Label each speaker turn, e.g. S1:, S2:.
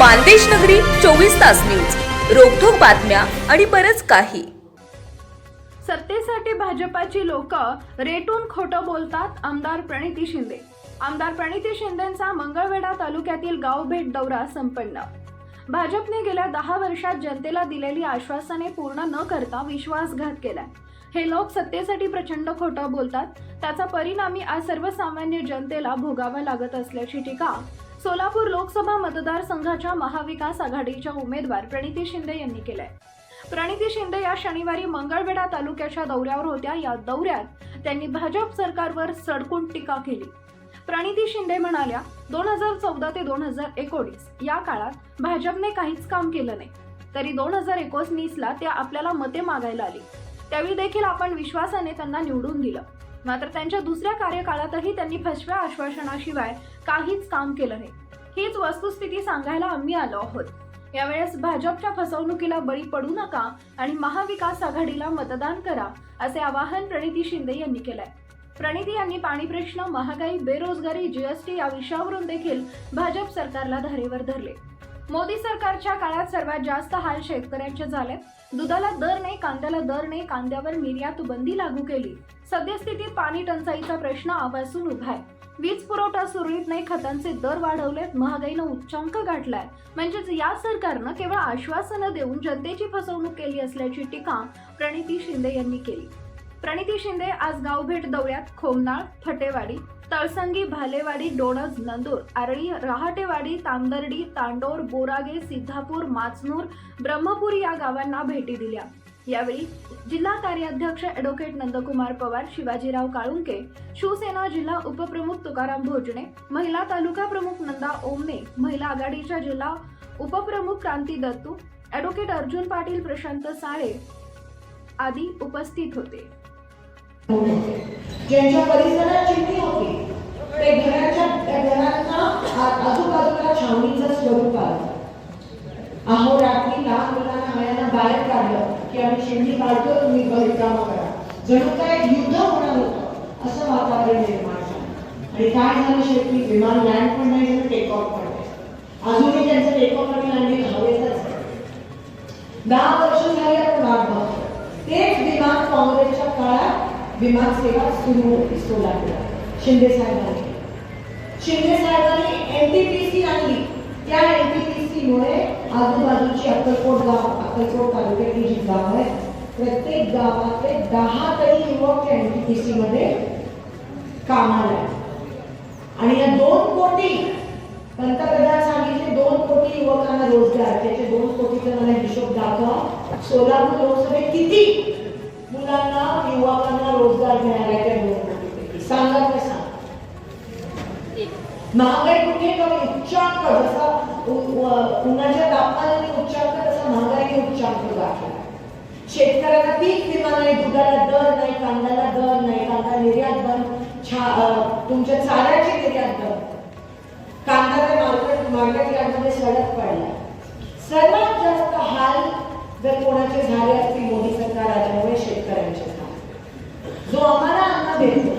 S1: मानदेश नगरी चोवीस तास न्यूज. रोखोक बातम्या आणि बरच काही.
S2: सत्तेसाठी भाजपाची लोक रेटून खोटं बोलतात आमदार प्रणिती शिंदे. आमदार प्रणिती शिंदेचा मंगळवेढा तालुक्यातील गाव भेट दौरा संपन्न. भाजपने गेल्या दहा वर्षात जनतेला दिलेली आश्वासने पूर्ण न करता विश्वासघात केलाय. हे लोक सत्तेसाठी प्रचंड खोटं बोलतात. त्याचा परिणामी आज सर्वसामान्य जनतेला भोगावा लागत असल्याची टीका सोलापूर लोकसभा मतदारसंघाच्या महाविकास आघाडीच्या उमेदवार प्रणिती शिंदे यांनी केलाय. प्रणिती शिंदे या शनिवारी मंगळवेढा तालुक्याच्या दौऱ्यावर होत्या. या दौऱ्यात त्यांनी भाजप सरकारवर सडकून टीका केली. प्रणिती शिंदे म्हणाल्या दोन हजार चौदा ते दोन हजार एकोणीस या काळात भाजपने काहीच काम केलं नाही. तरी दोन हजार एकोणीसला ते आपल्याला मते मागायला आली. त्यावेळी देखील आपण विश्वासाने त्यांना निवडून दिलं. मात्र त्यांच्या दुसऱ्या कार्यकाळातही त्यांनी फसव्या आश्वासनाशिवाय काहीच काम केलं नाही. हीच वस्तुस्थिती सांगायला आम्ही आलो आहोत. यावेळेस भाजपच्या फसवणुकीला बळी पडू नका आणि महाविकास आघाडीला मतदान करा असे आवाहन प्रणिती शिंदे यांनी केलंय. प्रणिती यांनी पाणी प्रश्न महागाई बेरोजगारी जीएसटी या विषयावरून देखील भाजप सरकारला धारेवर धरले. मोदी सरकारच्या काळात सर्वात जास्त हाल शेतकऱ्यांचे झाले. दुधाला दर नाही कांद्याला दर नाही कांद्यावर निर्यात बंदी लागू केली. सद्यस्थितीत पाणी टंचाईचा प्रश्न आवासून उभा आहे. वीज पुरवठा सुरळीत नाही खतांचे दर वाढवलेत महागाईनं उच्चांक गाठलाय. म्हणजेच या सरकारनं केवळ आश्वासनं देऊन जनतेची फसवणूक केली असल्याची टीका प्रणिती शिंदे यांनी केली. प्रणिती शिंदे आज गावभेट दौऱ्यात खोमनाळ फटेवाडी तळसंगी भालेवाडी डोणज नंदूर आरळी रहाटेवाडी तांदर्डी तांडोर बोरागे सिद्धापूर माचनूर ब्रह्मपूर या गावांना भेटी दिल्या. यावेळी जिल्हा कार्याध्यक्ष ॲडव्होकेट नंदकुमार पवार शिवाजीराव काळुंके शिवसेना जिल्हा उपप्रमुख तुकाराम भोजने महिला तालुका प्रमुख नंदा ओमने महिला आघाडीच्या जिल्हा उपप्रमुख क्रांती दत्तू ॲडव्होकेट अर्जुन पाटील प्रशांत साळे आदी उपस्थित होते.
S3: ज्यांच्या परिसरात चिमणी होती ते घराच्या घरांना आजूबाजूला छावणीचं स्वरूप आलं. अहो रात्री लहान मुलांना आळ्यानं बाहेर काढलं की आम्ही चिमणी काढतो तुम्ही परिक्रमा करा. जणू काय युद्ध होणार होतं असं वातावरण निर्माण झालं. आणि काय झालं शेवटी? विमान लँड पण नाही झालं टेक ऑफ पण नाही अजूनही त्यांचं टेक ऑफ आणि लँडिंग हवेतच दहा वर्ष झाली आपण वाट बघतो तेच विमान काँग्रेस विमान सेवा सुरू होती सोलापूरात शिंदे साहेबांनी. शिंदे साहेबांनी एनटीपीसी आणली. त्या एनटीपीसी मुळे आजूबाजूची अक्कलकोट गाव अक्कलकोट तालुक्यातली जी गाव आहे प्रत्येक गावातले दहा तरी युवक त्या एनटीपीसी मध्ये कामाला आणि या दोन कोटी पंतप्रधान सांगितले दोन कोटी युवकांना रोजगार त्याचे दोन कोटीचा मला हिशोब दाखवा. सोलापूर लोकसभेत किती मुला रोजगार मिळाला दोन सांगा महागाई कुठे कमी उच्चांक जसा उन्हाच्या तापमानाने उच्चांक तसा महागाई उच्चांक गाठला पीक विमा नाही दुधाला दर नाही कांद्याला दर नाही कांदा निर्यात बंद छा अं, तुमच्या चाऱ्याची निर्यात बंद कांदा तर मार्केट मार्केट यार्डमध्ये सडक पडला सर्वात जास्त हाल जर कोणाचे झाले असतील मोदी सरकार sabe